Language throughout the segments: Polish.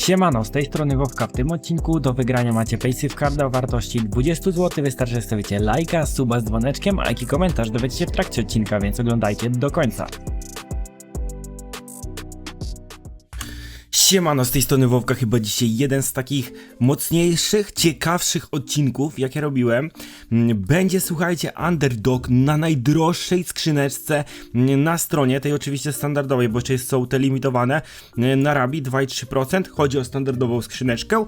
Siemano, z tej strony Wowka. W tym odcinku do wygrania macie Paysafe Card o wartości 20 zł. Wystarczy, że lajka, suba z dzwoneczkiem, a jaki komentarz dowiecie się w trakcie odcinka, więc oglądajcie do końca. Siemano, z tej strony Wowka, chyba dzisiaj jeden z takich mocniejszych, ciekawszych odcinków, jakie robiłem. Mm, Będzie, słuchajcie, Underdog na najdroższej skrzyneczce mm, na stronie, tej oczywiście standardowej, bo jeszcze są te limitowane, mm, na Rabi 2,3%. Chodzi o standardową skrzyneczkę.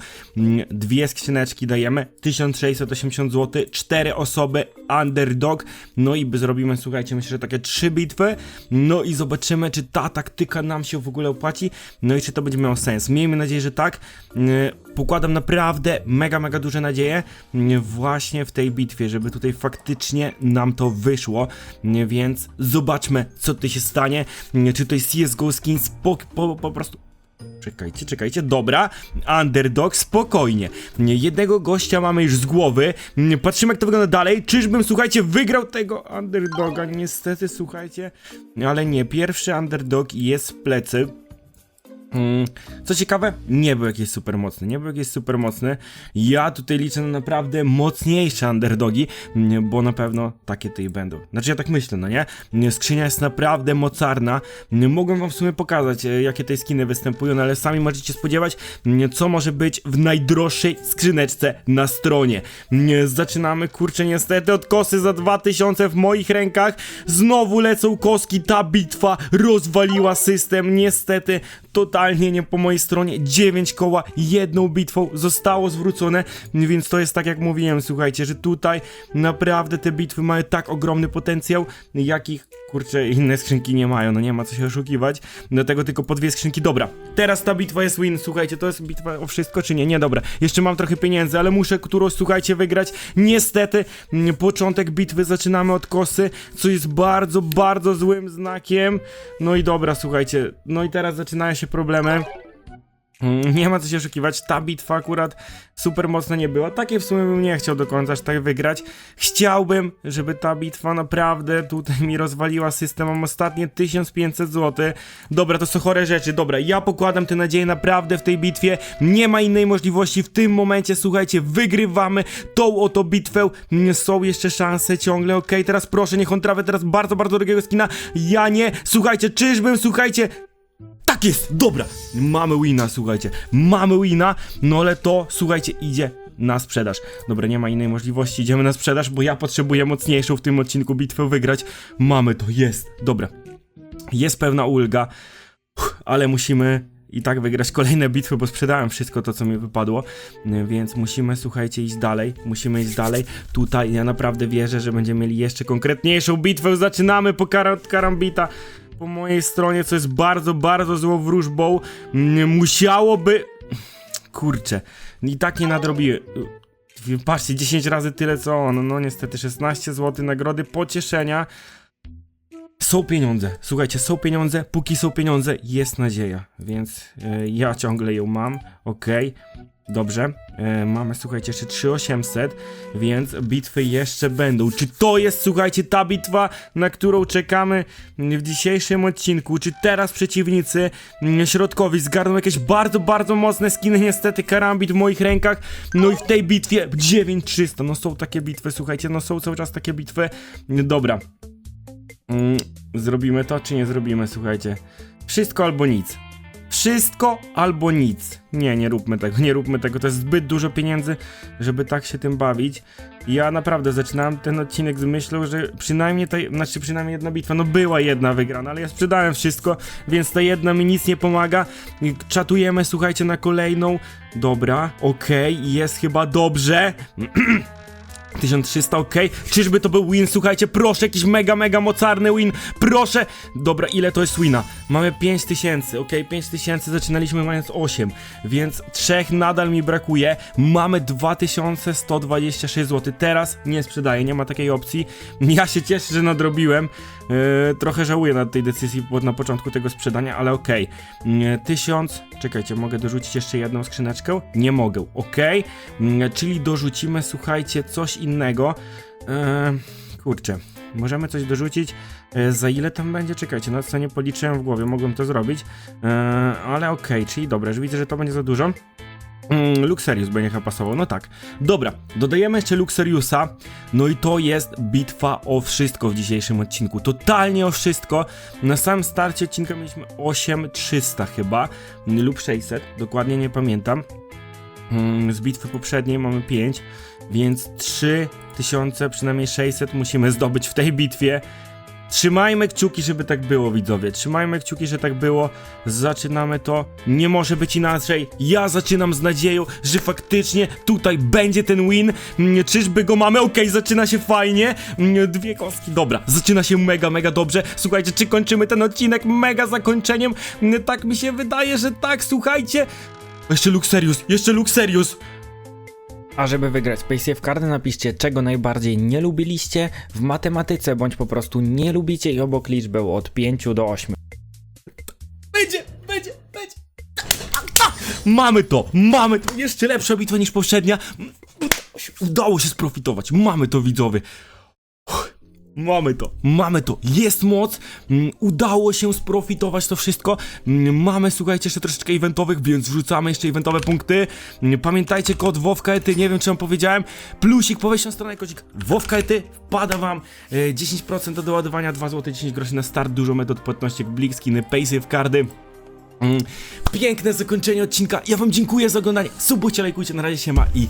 Dwie skrzyneczki dajemy, 1680 zł, cztery osoby, Underdog. No i zrobimy, słuchajcie, myślę, że takie trzy bitwy. No i zobaczymy, czy ta taktyka nam się w ogóle opłaci. No i czy to będzie miało sens. Miejmy nadzieję, że tak. Yy, Pokładam naprawdę mega, mega duże nadzieje yy, właśnie w tej bitwie, żeby tutaj faktycznie nam to wyszło. Yy, Więc zobaczmy, co tutaj się stanie. Czy tutaj CSGO Skins po, po, po prostu Czekajcie, czekajcie, dobra, underdog, spokojnie. Nie, Jednego gościa mamy już z głowy. Patrzymy jak to wygląda dalej. Czyżbym, słuchajcie, wygrał tego underdoga? Niestety, słuchajcie. Ale nie, pierwszy underdog jest w plecy. Mm, Co ciekawe, nie był jakiś super mocny, nie był jakiś super mocny. Ja tutaj liczę na naprawdę mocniejsze underdogi, mm, bo na pewno takie tutaj będą. Znaczy ja tak myślę, no nie? Mm, Skrzynia jest naprawdę mocarna. Mogłem wam w sumie pokazać, e, jakie tej skiny występują, no ale sami możecie spodziewać, co może być w najdroższej skrzyneczce na stronie. Zaczynamy, kurczę, niestety od kosy za 2000 w moich rękach. Znowu lecą koski, ta bitwa rozwaliła system, niestety totalnie nie po mojej stronie. 9 koła jedną bitwą zostało zwrócone, więc to jest tak jak mówiłem, słuchajcie, że tutaj naprawdę te bitwy mają tak ogromny potencjał, jakich kurczę inne skrzynki nie mają, no nie ma co się oszukiwać. Do tego tylko po dwie skrzynki. Dobra, teraz ta bitwa jest win, słuchajcie, to jest bitwa o wszystko czy nie? Nie, dobra. Jeszcze mam trochę pieniędzy, ale muszę którąś, słuchajcie, wygrać. Niestety, mm, początek bitwy zaczynamy od kosy, co jest bardzo, bardzo złym znakiem. No i dobra, słuchajcie, no i teraz zaczynają się problemy. Mm, Nie ma co się oszukiwać, ta bitwa akurat super mocna nie była. Takie w sumie bym nie chciał do końca aż tak wygrać. Chciałbym, żeby ta bitwa naprawdę tutaj mi rozwaliła system. Mam ostatnie 1500 zł. Dobra, to są chore rzeczy. Dobra, ja pokładam te nadzieje naprawdę w tej bitwie. Nie ma innej możliwości. W tym momencie, słuchajcie, wygrywamy tą oto bitwę. Są jeszcze szanse ciągle. Okej, teraz proszę, niech on trafi teraz bardzo, bardzo drogiego skina. Ja nie. Słuchajcie, czyżbym, słuchajcie, tak jest, dobra, mamy wina, słuchajcie, mamy wina, no ale to, słuchajcie, idzie na sprzedaż. Dobra, nie ma innej możliwości, idziemy na sprzedaż, bo ja potrzebuję mocniejszą w tym odcinku bitwę wygrać. Mamy to, jest, dobra. Jest pewna ulga, ale musimy i tak wygrać kolejne bitwy, bo sprzedałem wszystko to, co mi wypadło, y, więc musimy, słuchajcie, iść dalej, musimy iść dalej. Tutaj ja naprawdę wierzę, że będziemy mieli jeszcze konkretniejszą bitwę. Zaczynamy po kar karambita po mojej stronie, co jest bardzo, bardzo złą wróżbą. Musiałoby... Kurczę, i tak nie nadrobiłem. Patrzcie, 10 razy tyle co on. No niestety 16 zł nagrody pocieszenia. Są pieniądze, słuchajcie, są pieniądze, póki są pieniądze, jest nadzieja, więc e, ja ciągle ją mam, okej, dobrze, e, mamy, słuchajcie, jeszcze 3800, więc bitwy jeszcze będą. Czy to jest, słuchajcie, ta bitwa, na którą czekamy w dzisiejszym odcinku? Czy teraz przeciwnicy mm, środkowi zgarną jakieś bardzo, bardzo mocne skiny? Niestety, karambit w moich rękach, no i w tej bitwie 9300, no są takie bitwy, słuchajcie, no są cały czas takie bitwy, dobra. Mm, zrobimy to, czy nie zrobimy, słuchajcie. Wszystko albo nic. Wszystko albo nic. Nie, nie róbmy tego, nie róbmy tego. To jest zbyt dużo pieniędzy, żeby tak się tym bawić. Ja naprawdę zaczynałem ten odcinek z myślą, że przynajmniej ta, znaczy przynajmniej jedna bitwa, no była jedna wygrana, ale ja sprzedałem wszystko, więc ta jedna mi nic nie pomaga. Czatujemy, słuchajcie, na kolejną. Dobra, okej, jest chyba dobrze. 1300, ok. Czyżby to był win? Słuchajcie, proszę, jakiś mega, mega mocarny win. Proszę. Dobra, ile to jest wina? Mamy 5000, ok. 5000 zaczynaliśmy mając 8, więc trzech nadal mi brakuje. Mamy 2126 zł. Teraz nie sprzedaję, nie ma takiej opcji. Ja się cieszę, że nadrobiłem. Yy, trochę żałuję nad tej decyzji na początku tego sprzedania, ale okej. Yy, 1000. Czekajcie, mogę dorzucić jeszcze jedną skrzyneczkę? Nie mogę, ok. Yy, czyli dorzucimy, słuchajcie, coś innego. Yy, kurczę. możemy coś dorzucić. E, za ile tam będzie? Czekajcie, no co nie policzyłem w głowie, mogłem to zrobić. E, ale okej, czyli dobra, że widzę, że to będzie za dużo. Mm, Luxerius będzie chyba pasował, no tak. Dobra, dodajemy jeszcze Luxeriusa, no i to jest bitwa o wszystko w dzisiejszym odcinku. Totalnie o wszystko. Na samym starcie odcinka mieliśmy 8300 chyba, lub 600, dokładnie nie pamiętam. Mm, Z bitwy poprzedniej mamy 5, więc 3000, przynajmniej 600 musimy zdobyć w tej bitwie. Trzymajmy kciuki, żeby tak było, widzowie. Trzymajmy kciuki, że tak było. Zaczynamy to. Nie może być inaczej. Ja zaczynam z nadzieją, że faktycznie tutaj będzie ten win. Mm, Czyżby go mamy? Okej, zaczyna się fajnie. Mm, Dwie kostki. Dobra, zaczyna się mega, mega dobrze. Słuchajcie, czy kończymy ten odcinek mega zakończeniem? Mm, Tak mi się wydaje, że tak, słuchajcie. Jeszcze Luxerius, jeszcze Luxerius. A żeby wygrać Space Cardy napiszcie czego najbardziej nie lubiliście w matematyce bądź po prostu nie lubicie i obok liczbę od 5 do 8. Będzie, będzie, będzie. Mamy to, mamy to. Jeszcze lepsza bitwa niż poprzednia. Udało się, udało się sprofitować. Mamy to, widzowie. Mamy to, mamy to, jest moc, mm, udało się sprofitować to wszystko, Mm, mamy słuchajcie jeszcze troszeczkę eventowych, więc wrzucamy jeszcze eventowe punkty, Mm, pamiętajcie kod WOWKETY, nie wiem czy wam powiedziałem, plusik po wejściu na stronę, kodzik WOWKETY, wpada wam e, 10% do doładowania, 2 zł 10 groszy na start, dużo metod płatności, jak Blik, skiny, Paysafe, kardy, Piękne zakończenie odcinka. Ja wam dziękuję za oglądanie. Subujcie, lajkujcie, na razie się ma i